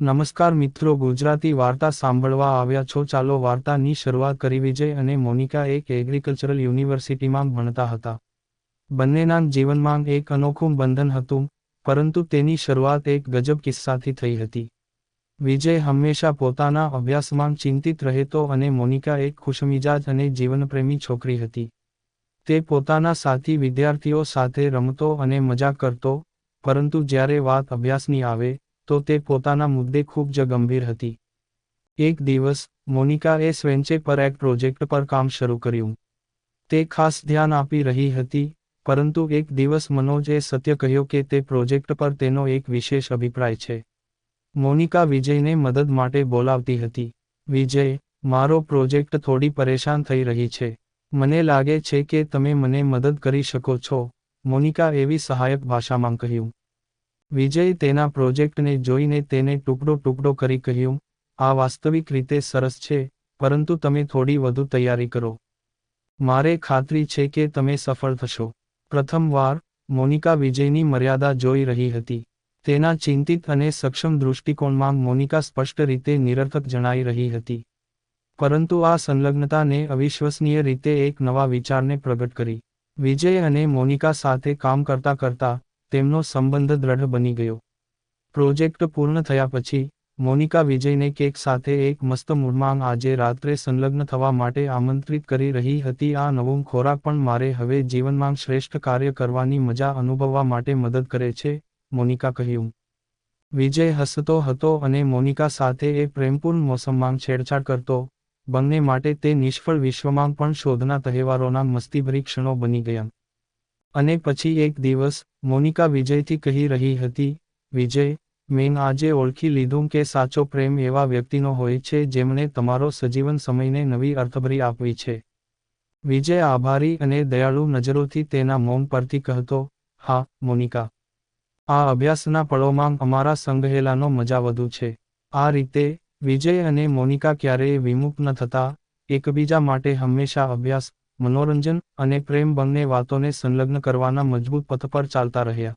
નમસ્કાર મિત્રો, ગુજરાતી વાર્તા સાંભળવા આવ્યા છો. ચાલો વાર્તાની શરૂઆત કરી. વિજય અને મોનિકા એક એગ્રીકલ્ચરલ યુનિવર્સિટીમાં ભણતા હતા. બંનેના જીવનમાં એક અનોખું બંધન હતું, પરંતુ તેની શરૂઆત એક ગજબ કિસ્સાથી થઈ હતી. વિજય હંમેશા પોતાના અભ્યાસમાં ચિંતિત રહેતો અને મોનિકા એક ખુશમિજાજ અને જીવનપ્રેમી છોકરી હતી. તે પોતાના સાથી વિદ્યાર્થીઓ સાથે રમતો અને મજાક કરતો, પરંતુ જ્યારે વાત અભ્યાસની આવે તો તે પોતાના મુદ્દે ખૂબ જ ગંભીર હતી. એક દિવસ, મોનિકાએ સ્વેન્ચે પર એક પ્રોજેક્ટ પર કામ શરૂ કર્યું. તે ખાસ ધ્યાન આપી રહી હતી, પરંતુ એક દિવસ મનોજે સત્ય કહ્યું કે તે પ્રોજેક્ટ પર તેનો એક વિશેષ અભિપ્રાય છે. મોનિકા વિજયને મદદ માટે બોલાવતી હતી. વિજય, મારો પ્રોજેક્ટ થોડી પરેશાન થઈ રહી છે. મને લાગે છે કે તમે મને મદદ કરી શકો છો, મોનિકા એવી સહાયક ભાષામાં કહ્યું. વિજય તેના પ્રોજેક્ટને જોઈને તેને ટુકડો ટુકડો કરી કહ્યું, આ વાસ્તવિક રીતે સરસ છે, પરંતુ તમે થોડી વધુ તૈયારી કરો. મારે ખાતરી છે કે તમે સફળ થશો. પ્રથમવાર, મોનિકા વિજયની મર્યાદા જોઈ રહી હતી. તેના ચિંતિત અને સક્ષમ દૃષ્ટિકોણમાં મોનિકા સ્પષ્ટ રીતે નિરર્થક જણાઈ રહી હતી. પરંતુ આ સંલગ્નતાને અવિશ્વસનીય રીતે એક નવા વિચારને પ્રગટ કરી. વિજય અને મોનિકા સાથે કામ કરતા કરતા તેમનો સંબંધ દ્રઢ બની ગયો. પ્રોજેક્ટ પૂર્ણ થયા પછી, મોનિકા વિજયને કેક સાથે એક મસ્ત મૂડમાં આજે રાત્રે સંલગ્ન થવા માટે આમંત્રિત કરી રહી હતી. આ નવું ખોરાક પણ મારે હવે જીવનમાં શ્રેષ્ઠ કાર્ય કરવાની મજા અનુભવવા માટે મદદ કરે છે, મોનિકા કહ્યું. વિજય હસતો હતો અને મોનિકા સાથે એ પ્રેમપૂર્ણ મોસમમાં છેડછાડ કરતો. બંને માટે તે નિષ્ફળ વિશ્વમાં પણ શોધના તહેવારોના મસ્તીભરી ક્ષણો બની ગયા. અને પછી એક દિવસ, મોનિકા વિજયથી કહી રહી હતી, વિજય, મેં આજે ઓળખી લીધું કે સાચો પ્રેમ એવા વ્યક્તિનો હોય છે જેમણે તમારો સજીવન સમયને નવી અર્થભરી આપવી છે. વિજય આભારી અને દયાળુ નજરોથી તેના મૌન પરથી કહેતો, હા, મોનિકા. આ અભ્યાસના પળોમાં અમારા સંગહેલાનો મજા વધુ છે. આ રીતે, વિજય અને મોનિકા ક્યારેય વિમુખ ન થતા, એકબીજા માટે હંમેશા અભ્યાસ મનોરંજન અને પ્રેમ બંને વાતોને સંલગ્ન કરવાના મજબૂત પથ પર ચાલતા રહ્યા.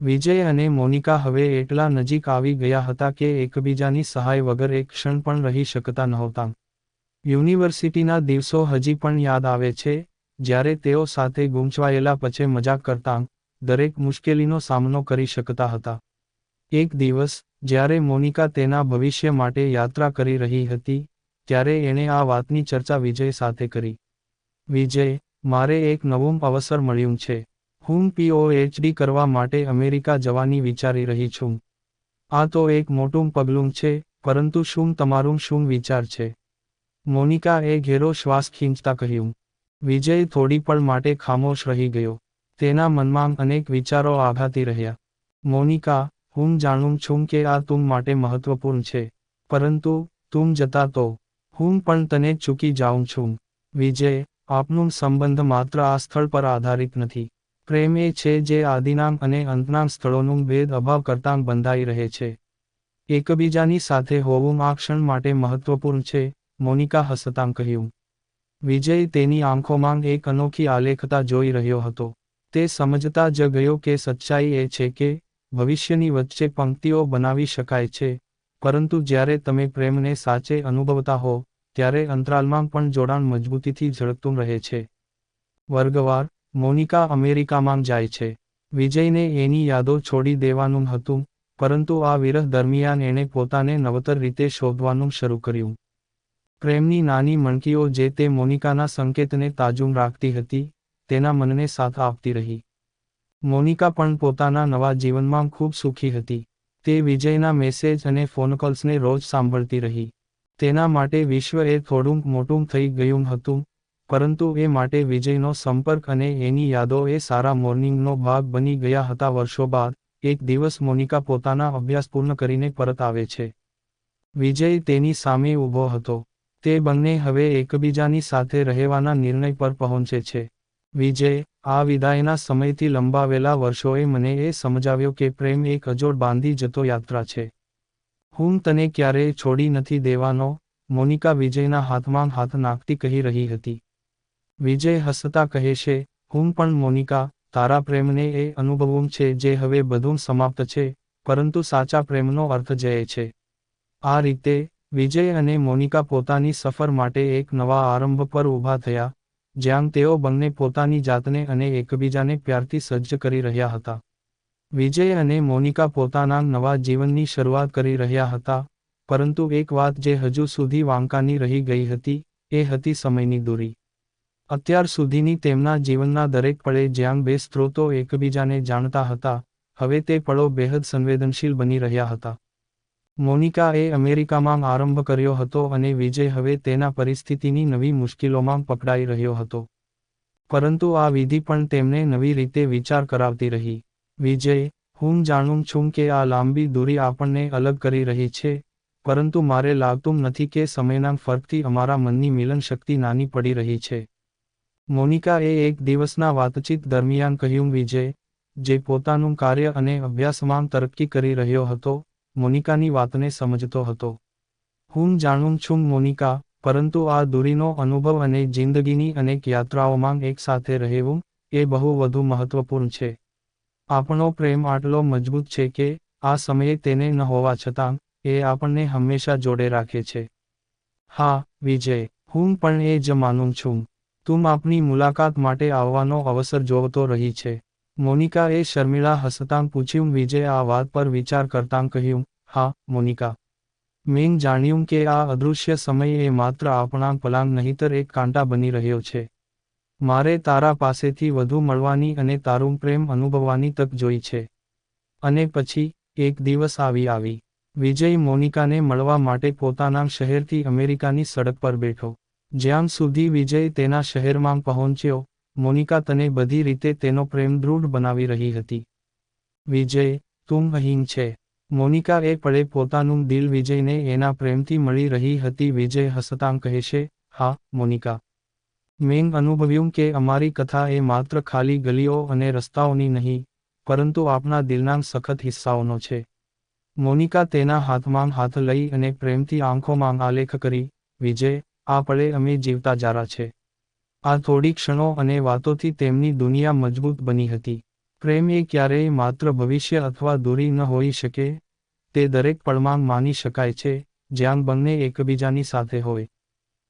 વિજય અને મોનિકા હવે એટલા નજીક આવી ગયા હતા કે એકબીજાની સહાય વગર એક ક્ષણ પણ રહી શકતા નહોતા. યુનિવર્સિટીના દિવસો હજી પણ યાદ આવે છે, જ્યારે તેઓ સાથે ગૂંચવાયેલા પછી મજાક કરતા દરેક મુશ્કેલીનો સામનો કરી શકતા હતા. એક દિવસ, જ્યારે મોનિકા તેના ભવિષ્ય માટે યાત્રા કરી રહી હતી, ત્યારે એણે આ વાતની ચર્ચા વિજય સાથે કરી. વિજય, મારે એક નવું અવસર મળ્યું છે. હું પીઓએચડી કરવા માટે અમેરિકા જવાની વિચારી રહી છું. આ તો એક મોટું પગલું છે, પરંતુ શું તમારું શું વિચાર છે? મોનિકા એ ઘેરો શ્વાસ ખીંચતા કહ્યું. વિજય થોડી પળ માટે ખામોશ રહી ગયો. તેના મનમાં અનેક વિચારો આઘાતી રહ્યા. મોનિકા, હું જાણું છું કે આ તું માટે મહત્વપૂર્ણ છે, પરંતુ તું જતા તો. હું પણ તને ચૂકી જાઉં છું. વિજય આપનું સંબંધ માત્ર આ સ્થળ પર આધારિત નથી. પ્રેમ એ છે જે આદિનામ અને અંતનામ સ્થળોનું ભેદ અભાવ કરતાં બંધાઈ રહે છે. એકબીજાની સાથે હોવું આ ક્ષણ માટે મહત્વપૂર્ણ છે, મોનિકા હસતાં કહ્યું. વિજય તેની આંખોમાં એક અનોખી આલેખતા જોઈ રહ્યો હતો. તે સમજતા જ ગયો કે સચ્ચાઈ એ છે કે, ભવિષ્યની વચ્ચે પંક્તિઓ બનાવી શકાય છે, પરંતુ જ્યારે તમે પ્રેમને સાચે અનુભવતા હો ત્યારે અંતરાલમાં પણ જોડાણ મજબૂતીથી ઝળકતું રહે છે. વર્ગવાર, મોનિકા અમેરિકામાં જાય છે. વિજયને એની યાદો છોડી દેવાનું હતું, પરંતુ આ વિરહ દરમિયાન એણે પોતાને નવતર રીતે શોધવાનું શરૂ કર્યું. પ્રેમની નાની મણકીઓ જે તે મોનિકાના સંકેતને તાજુમ રાખતી હતી, તેના મનને સાથ આપતી રહી. મોનિકા પણ પોતાના નવા જીવનમાં ખૂબ સુખી હતી. તે વિજયના મેસેજ અને ફોન કોલ્સને રોજ સાંભળતી રહી. તેના માટે વિશ્વ એ થોડુંક મોટું થઈ ગયું હતું, પરંતુ એ માટે વિજયનો સંપર્ક અને એની યાદો એ સારા મોર્નિંગનો ભાગ બની ગયા હતા. વર્ષો બાદ, એક દિવસ મોનિકા પોતાના અભ્યાસ પૂર્ણ કરીને પરત આવે છે. વિજય તેની સામે ઊભો હતો. તે બંને હવે એકબીજાની સાથે રહેવાના નિર્ણય પર પહોંચે છે. વિજય, આ વિદાયના સમયથી લંબાવેલા વર્ષોએ મને એ સમજાવ્યો કે પ્રેમ એક અજોડ બાંધી જતો યાત્રા છે. હું તને ક્યારેય છોડી નથી દેવાનો, મોનિકા વિજયના હાથમાં હાથ નાખતી કહી રહી હતી. વિજય હસતા કહે છે, હું પણ મોનિકા, તારા પ્રેમને એ અનુભવું છે જે હવે બધું સમાપ્ત છે, પરંતુ સાચા પ્રેમનો અર્થ જય છે. આ રીતે, વિજય અને મોનિકા પોતાની સફર માટે એક નવા આરંભ પર ઊભા થયા, જ્યાં તેઓ બંને પોતાની જાતને અને એકબીજાને પ્યારથી સજ્જ કરી રહ્યા હતા. વિજય અને મોનિકા પોતાના નવા જીવનની શરૂઆત કરી રહ્યા હતા, પરંતુ એક વાત જે હજુ સુધી વાંકાની રહી ગઈ હતી, એ હતી સમયની દૂરી. અત્યાર સુધીની તેમના જીવનના દરેક પળે જ્યાં બે સ્ત્રોતો એકબીજાને જાણતા હતા, હવે તે પળો બેહદ સંવેદનશીલ બની રહ્યા હતા. મોનિકા એ અમેરિકામાં આરંભ કર્યો હતો અને વિજય હવે તેના પરિસ્થિતિની નવી મુશ્કેલોમાં પકડાઈ રહ્યો હતો. પરંતુ આ વિધિ પણ તેમને નવી રીતે વિચાર કરાવતી રહી. વિજય, હું જાણું છું કે આ લાંબી દૂરી આપણને અલગ કરી રહી છે, પરંતુ મારે લાગતું નથી કે સમયના ફરકથી અમારા મનની મિલન શક્તિ નાની પડી રહી છે. મોનિકા એ એક દિવસના વાતચીત દરમિયાન કહ્યું, વિજય, જે પોતાનું કાર્ય અને અભ્યાસમાં તરક્કી કરી રહ્યો હતો, મોનિકાની વાતને સમજતો હતો. હું જાણું છું, મોનિકા, પરંતુ આ દૂરીનો અનુભવ અને જિંદગીની અનેક યાત્રાઓમાં એકસાથે રહેવું એ બહુ વધુ મહત્વપૂર્ણ છે. આપણો પ્રેમ આટલો મજબૂત છે કે, આ સમયે તેને ન હોવા છતાં, એ આપણને હંમેશા જોડે રાખે છે. હા, વિજય, હું પણ એ જ માનું છું. તું આપની મુલાકાત માટે આવવાનો અવસર જોવતો રહી છે. મોનિકા એ શર્મિળા હસતાં પૂછ્યું, વિજય, આ વાત પર વિચાર કરતાં કહ્યું, હા, મોનિકા. મેં જાણ્યું કે આ અદૃશ્ય સમય એ માત્ર આપણા પલાંગ નહીતર એક કાંટા બની રહ્યો છે. મારે તારા પાસેથી વધુ મળવાની અને તારું પ્રેમ અનુભવવાની તક જોઈ છે. અને પછી, એક દિવસ આવી આવી. વિજય મોનિકાને મળવા માટે પોતાના શહેરથી અમેરિકાની સડક પર બેઠો. જ્યાં સુધી વિજય તેના શહેરમાં પહોંચ્યો, મોનિકા તને બધી રીતે તેનો પ્રેમ દૃઢ બનાવી રહી હતી. વિજય, તું અહીં છે. મોનિકા એ પળે પોતાનું દિલ વિજયને એના પ્રેમથી મળી રહી હતી. વિજય હસતાં કહેશે, હા, મોનિકા. મેં અનુભવ્યું કે અમારી કથા એ માત્ર ખાલી ગલીઓ અને રસ્તાઓની નહીં, પરંતુ આપણા દિલના સખત હિસ્સાઓનો છે. મોનિકા તેના હાથમાં હાથ લઈ અને પ્રેમથી આંખોમાં આલેખ કરી, વિજય, આ પળે અમે જીવતા જારા છે. આ થોડી ક્ષણો અને વાતોથી તેમની દુનિયા મજબૂત બની હતી. પ્રેમ એ ક્યારેય માત્ર ભવિષ્ય અથવા દૂરી ન હોઈ શકે, તે દરેક પળમાં માની શકાય છે, જ્યાં બંને એકબીજાની સાથે હોય.